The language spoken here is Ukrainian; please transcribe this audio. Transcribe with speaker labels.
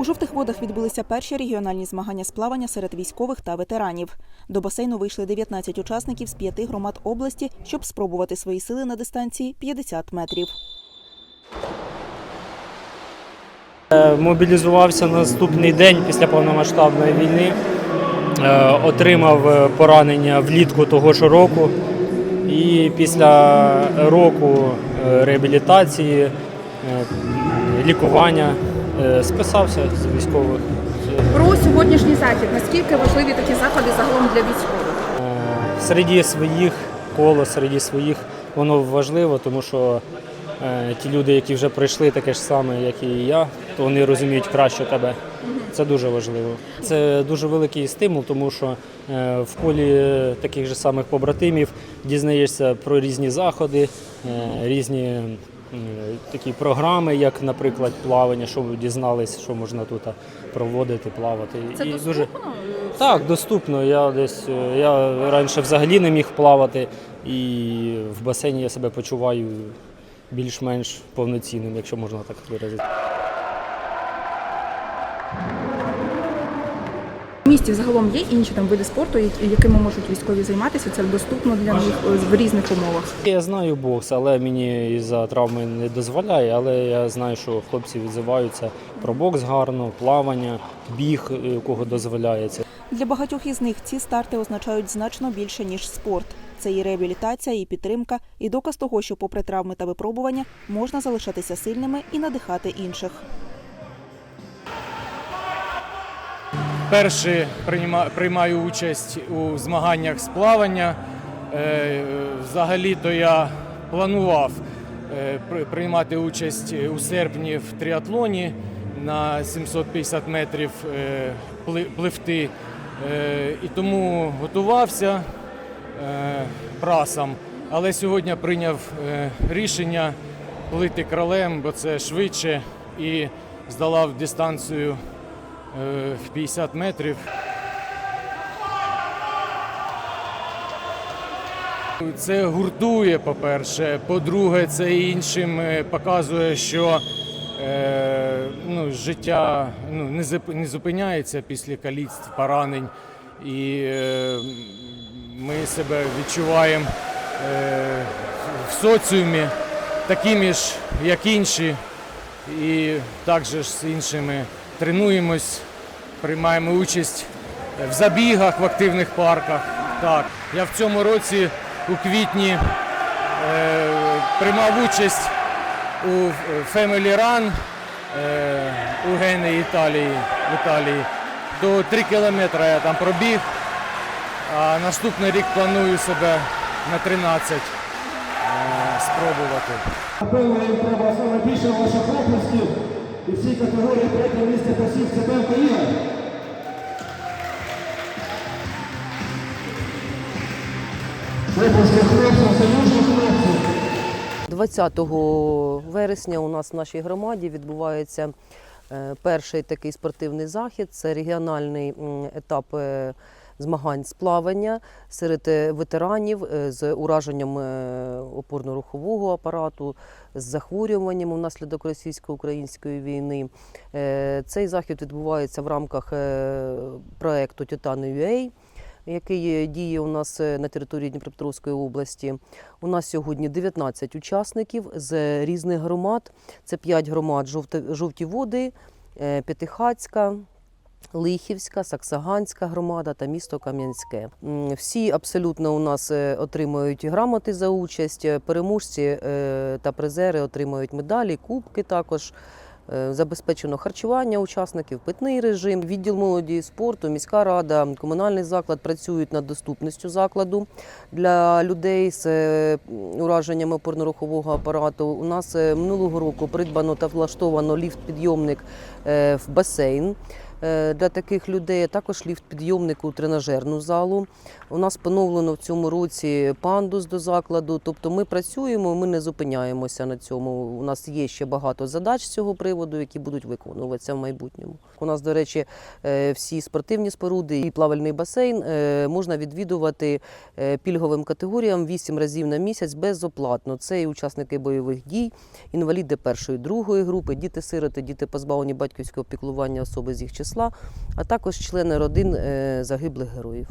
Speaker 1: У жовтих водах відбулися перші регіональні змагання з плавання серед військових та ветеранів. До басейну вийшли 19 учасників з п'яти громад області, щоб спробувати свої сили на дистанції 50 метрів.
Speaker 2: Е, Мобілізувався наступний день після повномасштабної війни. Е, Отримав е, поранення влітку того ж року. І після року реабілітації, лікування списався з військових.
Speaker 3: Про сьогоднішній захід. Наскільки важливі такі заходи загалом для військових?
Speaker 2: Е, Серед своїх коло, серед своїх воно важливо, тому що е, ті люди, які вже пройшли таке ж саме, як і я, то вони розуміють краще тебе. Це дуже важливо. Це дуже великий стимул, тому що е, в колі таких же самих побратимів дізнаєшся про різні заходи, е, різні такі програми, як, наприклад, плавання, що ви дізналися, що можна тут проводити, плавати.
Speaker 3: Це
Speaker 2: І
Speaker 3: доступно?
Speaker 2: так, доступно. Я десь е, я раніше взагалі не міг плавати, і в басейні я себе почуваю більш-менш повноцінним, якщо можна так виразити.
Speaker 3: Місті загалом є інші там види спорту, якими можуть військові займатися. Це доступно для них е, в різних умовах.
Speaker 2: Я знаю бокс, але мені із-за травми не дозволяє. Але я знаю, що хлопці відзиваються про бокс гарно, плавання, біг, е, у кого дозволяється.
Speaker 1: Для багатьох із них ці старти означають значно більше ніж спорт. Це і реабілітація, і підтримка, і доказ того, що, попри травми та випробування, можна залишатися сильними і надихати інших.
Speaker 4: Вперше приймаю участь у змаганнях з плавання. Е, Взагалі-то я планував е, приймати участь у серпні в тріатлоні на 750 метрів е, пливти. І тому готувався прасом. Але сьогодні прийняв рішення плити кролем, бо це швидше і здолав дистанцію в 50 метрів. Це гуртує, по-перше. По-друге, це іншим е, показує, що е, ну, життя ну, не, зуп- не зупиняється після каліцтв, поранень. І е, ми себе відчуваємо е, в соціумі такими ж, як інші, і також з іншими тренуємось, приймаємо участь в забігах в активних парках. Так, я в цьому році у квітні е, приймав участь у Family Run е, у Гени Італії, в Італії. До 3 кілометри я там пробіг, а наступний рік планую себе на 13 е, спробувати.
Speaker 5: Треба саме більше ваших оплесків. І в цій категорії третє місце посів Цибенко Ігор. Оплески хлопцям, союзні хлопці.
Speaker 6: 20 вересня у нас в нашій громаді відбувається е, перший такий спортивний захід. Це регіональний етап е, змагань з плавання серед е, ветеранів е, з ураженням е, опорно-рухового апарату, з захворюванням внаслідок російсько-української війни. Цей захід відбувається в рамках е, проекту Титан.UA який діє у нас на території Дніпропетровської області. У нас сьогодні 19 учасників з різних громад. Це 5 громад «Жовте- жовті води, П'ятихацька. Лихівська, Саксаганська громада та місто Кам'янське. Всі абсолютно у нас е, отримують грамоти за участь. Переможці е, та призери отримують медалі, кубки також. Е, Забезпечено харчування учасників, питний режим, відділ молоді і спорту, міська рада, комунальний заклад працюють над доступністю закладу для людей з ураженнями опорно-рухового апарату. У нас минулого року придбано та влаштовано ліфт-підйомник в басейн. Е, Для таких людей також ліфт-підйомник у тренажерну залу. У нас поновлено в цьому році пандус до закладу. Тобто ми працюємо, ми не зупиняємося на цьому. У нас є ще багато задач з цього приводу, які будуть виконуватися в майбутньому. У нас, до речі, е, всі спортивні споруди і плавальний басейн е, можна відвідувати е, пільговим категоріям 8 разів на місяць безоплатно. Це і учасники бойових дій, інваліди першої другої групи, діти-сироти, діти позбавлені батьківського піклування особи з їх числа, а також члени родин загиблих героїв.